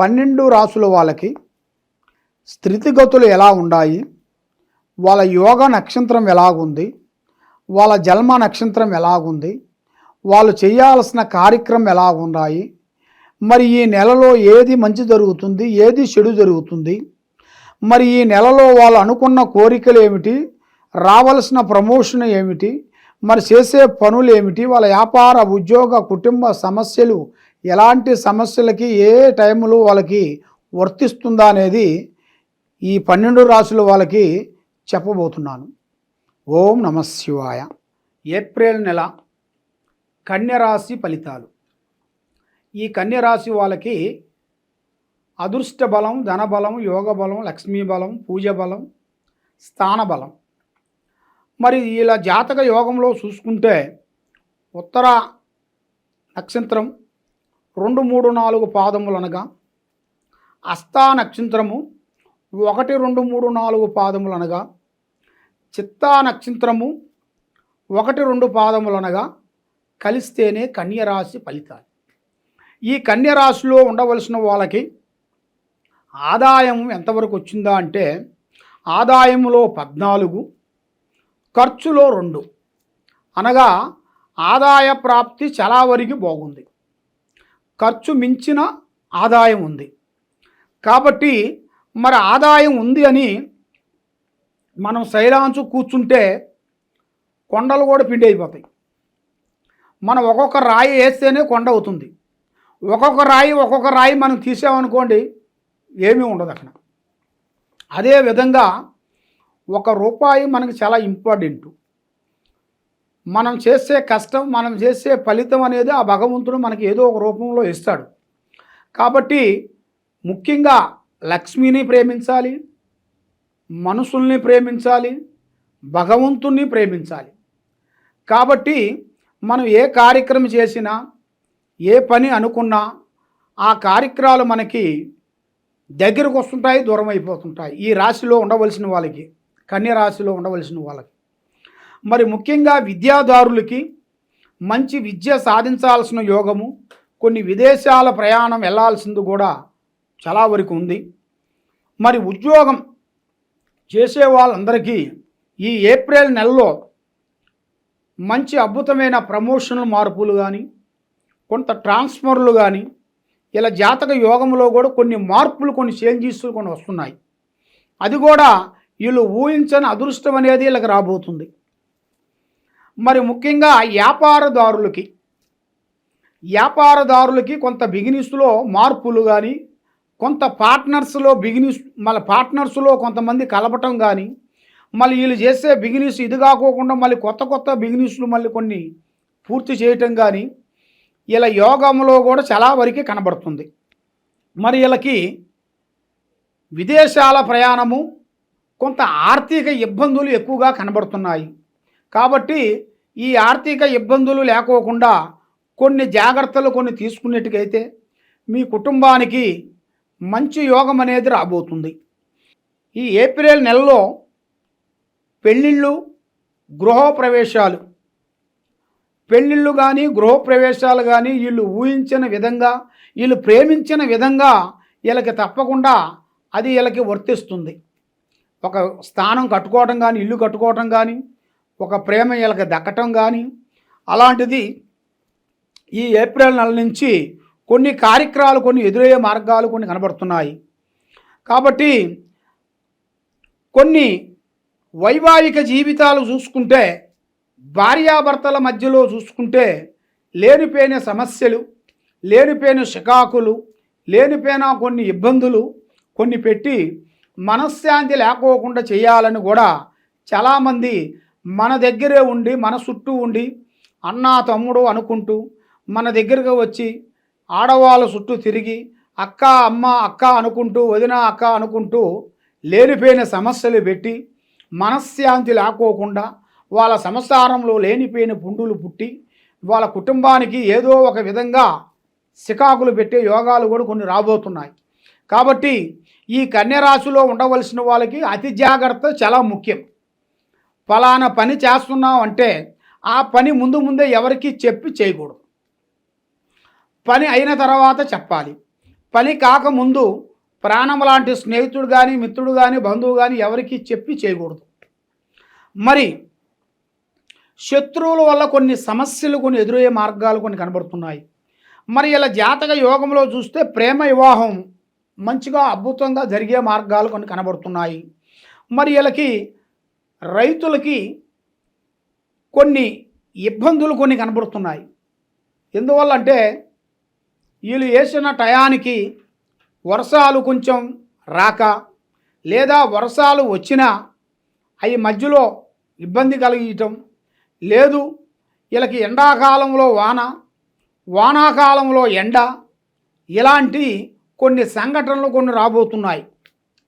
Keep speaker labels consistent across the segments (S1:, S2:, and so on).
S1: పన్నెండు రాసుల వాళ్ళకి స్థితిగతులు ఎలా ఉన్నాయి వాళ్ళ యోగ నక్షత్రం ఎలాగుంది? వాళ్ళ జన్మ నక్షత్రం ఎలాగుంది? వాళ్ళు చేయాల్సిన కార్యక్రమం ఎలా ఉన్నాయి? మరి ఈ నెలలో ఏది మంచి జరుగుతుంది? ఏది చెడు జరుగుతుంది? మరి ఈ నెలలో వాళ్ళు అనుకున్న కోరికలు ఏమిటి? రావలసిన ప్రమోషన్ ఏమిటి? మరి చేసే పనులు ఏమిటి? వాళ్ళ వ్యాపార ఉద్యోగ కుటుంబ సమస్యలు ఎలాంటి సమస్యలకి ఏ టైంలో వాళ్ళకి వర్తిస్తుందా అనేది ఈ పన్నెండు రాసుల వాళ్ళకి చెప్పబోతున్నాను. ఓం నమ శివాయ. ఏప్రిల్ నెల కన్యరాశి ఫలితాలు. ఈ కన్యరాశి వాళ్ళకి అదృష్ట బలం ధనబలం యోగ బలం లక్ష్మీ బలం పూజ బలం స్థాన బలం. మరి ఇలా జాతక యోగంలో చూసుకుంటే ఉత్తర నక్షత్రం రెండు మూడు నాలుగు పాదములు అనగా అస్తా నక్షత్రము ఒకటి రెండు మూడు నాలుగు పాదములు అనగా చిత్తా నక్షత్రము ఒకటి రెండు పాదములు అనగా కలిస్తేనే కన్యరాశి ఫలితాలు. ఈ కన్యరాశిలో ఉండవలసిన వాళ్ళకి ఆదాయం ఎంతవరకు వచ్చిందా అంటే ఆదాయంలో పద్నాలుగు ఖర్చులో రెండు అనగా ఆదాయ ప్రాప్తి చాలా వరకు బాగుంది. ఖర్చు మించిన ఆదాయం ఉంది. కాబట్టి మరి ఆదాయం ఉంది అని మనం శైలాంచు కూర్చుంటే కొండలు కూడా పిండి అయిపోతాయి. మనం ఒక్కొక్క రాయి వేస్తేనే కొండ అవుతుంది. ఒక్కొక్క రాయి ఒక్కొక్క రాయి మనం తీసామనుకోండి ఏమీ ఉండదు అక్కడ. అదే విధంగా ఒక రూపాయి మనకి చాలా ఇంపార్టెంట్. మనం చేసే కష్టం మనం చేసే ఫలితం అనేది ఆ భగవంతుడు మనకి ఏదో ఒక రూపంలో ఇస్తాడు. కాబట్టి ముఖ్యంగా లక్ష్మిని ప్రేమించాలి మనుషుల్ని ప్రేమించాలి భగవంతుణ్ణి ప్రేమించాలి. కాబట్టి మనం ఏ కార్యక్రమం చేసినా ఏ పని అనుకున్నా ఆ కార్యక్రమాలు మనకి దగ్గరకు వస్తుంటాయి దూరం అయిపోతుంటాయి. ఈ రాశిలో ఉండవలసిన వాళ్ళకి కన్య రాశిలో ఉండవలసిన వాళ్ళకి. మరి ముఖ్యంగా విద్యాదారులకి మంచి విద్య సాధించాల్సిన యోగము కొన్ని విదేశాల ప్రయాణం వెళ్ళాల్సింది కూడా చాలా వరకు ఉంది. మరి ఉద్యోగం చేసే వాళ్ళందరికీ ఈ ఏప్రిల్ నెలలో మంచి అద్భుతమైన ప్రమోషనల్ మార్పులు కానీ కొంత ట్రాన్స్ఫర్లు కానీ ఇలా జాతక యోగంలో కూడా కొన్ని మార్పులు కొన్ని చేంజెస్ కొన్ని వస్తున్నాయి. అది కూడా వీళ్ళు ఊహించని అదృష్టం అనేది వీళ్ళకి రాబోతుంది. మరి ముఖ్యంగా వ్యాపారదారులకి వ్యాపారదారులకి కొంత బిగినిస్లో మార్పులు కానీ కొంత పార్ట్నర్స్లో బిగినిస్ మళ్ళీ పార్ట్నర్స్లో కొంతమంది కలపటం కానీ మళ్ళీ వీళ్ళు చేసే బిగినెస్ ఇది కాకోకుండా మళ్ళీ కొత్త కొత్త బిగినెస్లు మళ్ళీ కొన్ని పూర్తి చేయటం కానీ ఇలా యోగంలో కూడా చాలా వరకు కనబడుతుంది. మరి వీళ్ళకి విదేశాల ప్రయాణము కొంత ఆర్థిక ఇబ్బందులు ఎక్కువగా కనబడుతున్నాయి. కాబట్టి ఈ ఆర్థిక ఇబ్బందులు లేకోకుండా కొన్ని జాగ్రత్తలు కొన్ని తీసుకున్నట్టుకైతే మీ కుటుంబానికి మంచి యోగం అనేది రాబోతుంది. ఈ ఏప్రిల్ నెలలో పెళ్ళిళ్ళు గృహప్రవేశాలు పెళ్ళిళ్ళు కానీ గృహప్రవేశాలు కానీ వీళ్ళు ఊహించిన విధంగా వీళ్ళు ప్రేమించిన విధంగా వీళ్ళకి తప్పకుండా అది వీళ్ళకి వర్తిస్తుంది. ఒక స్థానం కట్టుకోవటం కానీ ఇల్లు కట్టుకోవటం కానీ ఒక ప్రేమ వీళ్ళకి దక్కటం కానీ అలాంటిది ఈ ఏప్రిల్ నెల నుంచి కొన్ని కార్యక్రమాలు కొన్ని ఎదురయ్యే మార్గాలు కొన్ని కనబడుతున్నాయి. కాబట్టి కొన్ని వైవాహిక జీవితాలు చూసుకుంటే భార్యాభర్తల మధ్యలో చూసుకుంటే లేనిపోయిన సమస్యలు లేనిపోయిన షికాకులు లేనిపోయిన కొన్ని ఇబ్బందులు కొన్ని పెట్టి మనశ్శాంతి లేకోకుండా చేయాలని కూడా చాలామంది మన దగ్గరే ఉండి మన చుట్టూ ఉండి అన్నా తమ్ముడు అనుకుంటూ మన దగ్గరకు వచ్చి ఆడవాళ్ళ చుట్టూ తిరిగి అక్క అమ్మ అక్క అనుకుంటూ వదిన అక్క అనుకుంటూ లేనిపోయిన సమస్యలు పెట్టి మనశ్శాంతి లేకోకుండా వాళ్ళ సంసారంలో లేనిపోయిన పుండులు పుట్టి వాళ్ళ కుటుంబానికి ఏదో ఒక విధంగా సికాకులు పెట్టే యోగాలు కూడా కొన్ని రాబోతున్నాయి. కాబట్టి ఈ కన్యరాశిలో ఉండవలసిన వాళ్ళకి అతి జాగ్రత్త చాలా ముఖ్యం. ఫలానా పని చేస్తున్నాం అంటే ఆ పని ముందు ముందే ఎవరికి చెప్పి చేయకూడదు. పని అయిన తర్వాత చెప్పాలి. పని కాకముందు ప్రాణం లాంటి స్నేహితుడు కానీ మిత్రుడు కానీ బంధువు కానీ ఎవరికి చెప్పి చేయకూడదు. మరి శత్రువుల వల్ల కొన్ని సమస్యలు కొన్ని ఎదురయ్యే మార్గాలు కొన్ని కనబడుతున్నాయి. మరి ఇలా జాతక యోగంలో చూస్తే ప్రేమ వివాహం మంచిగా అద్భుతంగా జరిగే మార్గాలు కొన్ని కనబడుతున్నాయి. మరి వీళ్ళకి రైతులకి కొన్ని ఇబ్బందులు కొన్ని కనబడుతున్నాయి. ఎందువల్ల అంటే వీళ్ళు వేసిన టయానికి వర్షాలు కొంచెం రాక లేదా వర్షాలు వచ్చినా అవి మధ్యలో ఇబ్బంది కలిగించటం లేదు. వీళ్ళకి ఎండాకాలంలో వాన వానాకాలంలో ఎండ ఇలాంటి కొన్ని సంఘటనలు కొన్ని రాబోతున్నాయి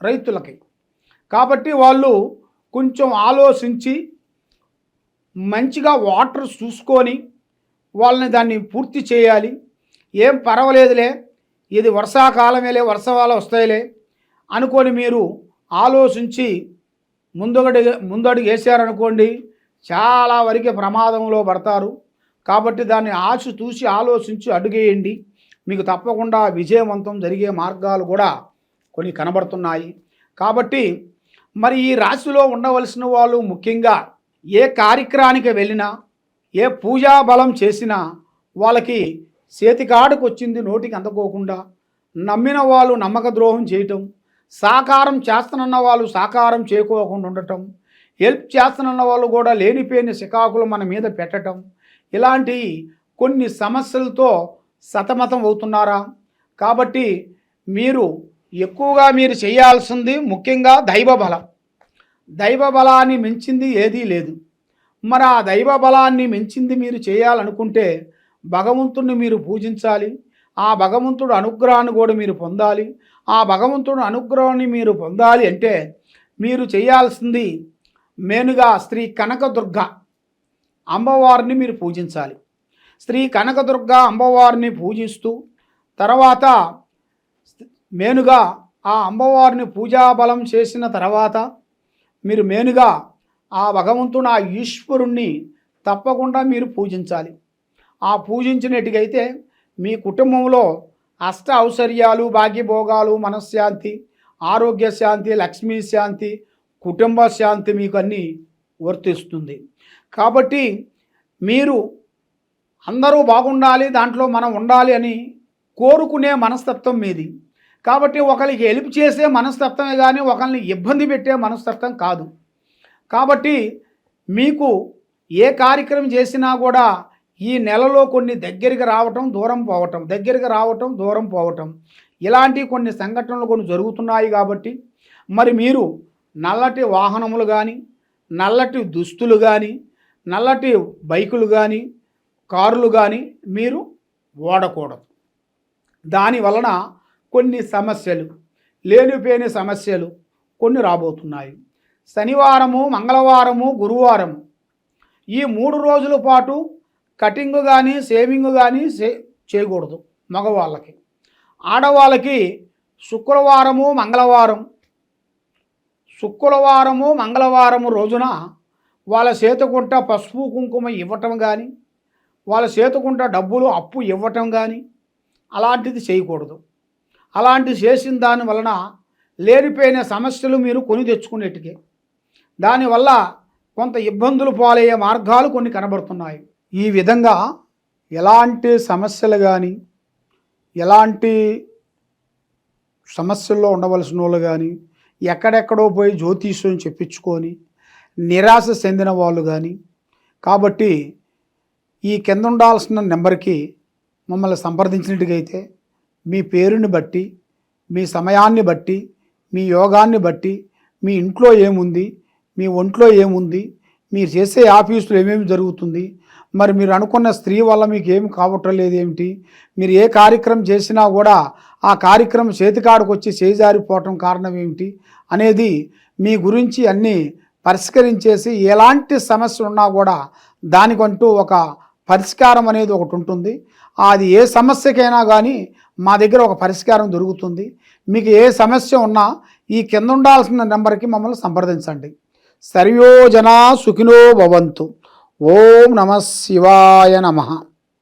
S1: రైతులకి. కాబట్టి వాళ్ళు కొంచెం ఆలోచించి మంచిగా వాటర్ చూసుకొని వాళ్ళని దాన్ని పూర్తి చేయాలి. ఏం పర్వాలేదులే ఇది వర్షాకాలమేలే వర్షాలు వస్తాయిలే అనుకొని మీరు ఆలోచించి ముందడుగు ముందడుగు వేసారనుకోండి చాలా వరకు ప్రమాదంలో పడతారు. కాబట్టి దాన్ని ఆచి చూసి ఆలోచించి అడుగేయండి. మీకు తప్పకుండా విజయవంతం జరిగే మార్గాలు కూడా కొన్ని కనబడుతున్నాయి. కాబట్టి మరి ఈ రాశిలో ఉండవలసిన వాళ్ళు ముఖ్యంగా ఏ కార్యక్రమానికి వెళ్ళినా ఏ పూజా బలం చేసినా వాళ్ళకి చేతికాడుకు వచ్చింది నోటికి అందుకోకుండా నమ్మిన వాళ్ళు నమ్మక ద్రోహం చేయటం సాకారం చేస్తానన్న వాళ్ళు సాకారం చేయకోకుండా ఉండటం హెల్ప్ చేస్తానన్న వాళ్ళు కూడా లేనిపోయిన సికాకులు మన మీద పెట్టటం ఇలాంటి కొన్ని సమస్యలతో సతమతం అవుతున్నారా? కాబట్టి మీరు ఎక్కువగా మీరు చేయాల్సింది ముఖ్యంగా దైవ బలం దైవ బలాన్ని మించింది ఏదీ లేదు. మరి ఆ దైవ బలాన్ని మించింది మీరు చేయాలనుకుంటే భగవంతుడిని మీరు పూజించాలి. ఆ భగవంతుడు అనుగ్రహాన్ని కూడా మీరు పొందాలి. ఆ భగవంతుడు అనుగ్రహాన్ని మీరు పొందాలి అంటే మీరు చేయాల్సింది మేనుగా శ్రీ కనకదుర్గ అమ్మవారిని మీరు పూజించాలి. శ్రీ కనకదుర్గ అమ్మవారిని పూజిస్తూ తర్వాత మేనుగా ఆ అమ్మవారిని పూజాబలం చేసిన తర్వాత మీరు మేనుగా ఆ భగవంతుడు ఆ ఈశ్వరుణ్ణి తప్పకుండా మీరు పూజించాలి. ఆ పూజించినట్టుగైతే మీ కుటుంబంలో అష్ట ఔశ్వర్యాలు భాగ్యభోగాలు మనశ్శాంతి ఆరోగ్య శాంతి లక్ష్మీ శాంతి కుటుంబ శాంతి మీకు అన్నీ వర్తిస్తుంది. కాబట్టి మీరు అందరూ బాగుండాలి దాంట్లో మనం ఉండాలి అని కోరుకునే మనస్తత్వం మీది. కాబట్టి ఒకరికి హెల్ప్ చేసే మనస్తత్వమే కానీ ఒకరిని ఇబ్బంది పెట్టే మనస్తత్వం కాదు. కాబట్టి మీకు ఏ కార్యక్రమం చేసినా కూడా ఈ నెలలో కొన్ని దగ్గరికి రావటం దూరం పోవటం దగ్గరికి రావటం దూరం పోవటం ఇలాంటి కొన్ని సంఘటనలు కొన్ని జరుగుతున్నాయి కాబట్టి మరి మీరు నల్లటి వాహనములు కానీ నల్లటి దుస్తులు కానీ నల్లటి బైకులు కానీ కారులు కానీ మీరు ఓడకూడదు. దాని వలన కొన్ని సమస్యలు లేనిపోయిన సమస్యలు కొన్ని రాబోతున్నాయి. శనివారము మంగళవారము గురువారము. ఈ మూడు రోజుల పాటు కటింగ్ కానీ షేవింగ్ కానీ చేయకూడదు మగవాళ్ళకి. ఆడవాళ్ళకి శుక్రవారము మంగళవారం. శుక్రవారము మంగళవారము రోజున వాళ్ళ చేతకుంట పసుపు కుంకుమ ఇవ్వటం కానీ వాళ్ళ చేతకుంట డబ్బులు అప్పు ఇవ్వటం కానీ అలాంటిది చేయకూడదు. అలాంటి చేసిన దాని వలన లేనిపోయిన సమస్యలు మీరు కొని తెచ్చుకునేట్టుకే దానివల్ల కొంత ఇబ్బందులు పాలయ్యే మార్గాలు కొన్ని కనబడుతున్నాయి. ఈ విధంగా ఎలాంటి సమస్యలు కానీ ఎలాంటి సమస్యల్లో ఉండవలసిన వాళ్ళు కానీ ఎక్కడెక్కడో పోయి జ్యోతిష్యం చెప్పించుకొని నిరాశ చెందిన వాళ్ళు కానీ కాబట్టి ఈ కింద ఉండాల్సిన నెంబర్కి మమ్మల్ని సంప్రదించినట్టుగైతే మీ పేరుని బట్టి మీ సమయాన్ని బట్టి మీ యోగాన్ని బట్టి మీ ఇంట్లో ఏముంది మీ ఒంట్లో ఏముంది మీరు చేసే ఆఫీసులో ఏమేమి జరుగుతుంది మరి మీరు అనుకున్న స్త్రీ వల్ల మీకు ఏమి కావటం లేదు ఏమిటి? మీరు ఏ కార్యక్రమం చేసినా కూడా ఆ కార్యక్రమం చేతికాడికి వచ్చి చేజారిపోవటం కారణం ఏమిటి? అనేది మీ గురించి అన్నీ పరిష్కరించేసి ఎలాంటి సమస్య ఉన్నా కూడా దానికంటూ ఒక పరిష్కారం అనేది ఒకటి ఉంటుంది. అది ఏ సమస్యకైనా కానీ మా దగ్గర ఒక పరిష్కారం దొరుకుతుంది. మీకు ఏ సమస్య ఉన్నా ఈ కింద ఉండాల్సిన నెంబర్కి మమ్మల్ని సంప్రదించండి. సర్వోజనా సుఖినో భవంతు. ఓం నమ శివాయ నమః.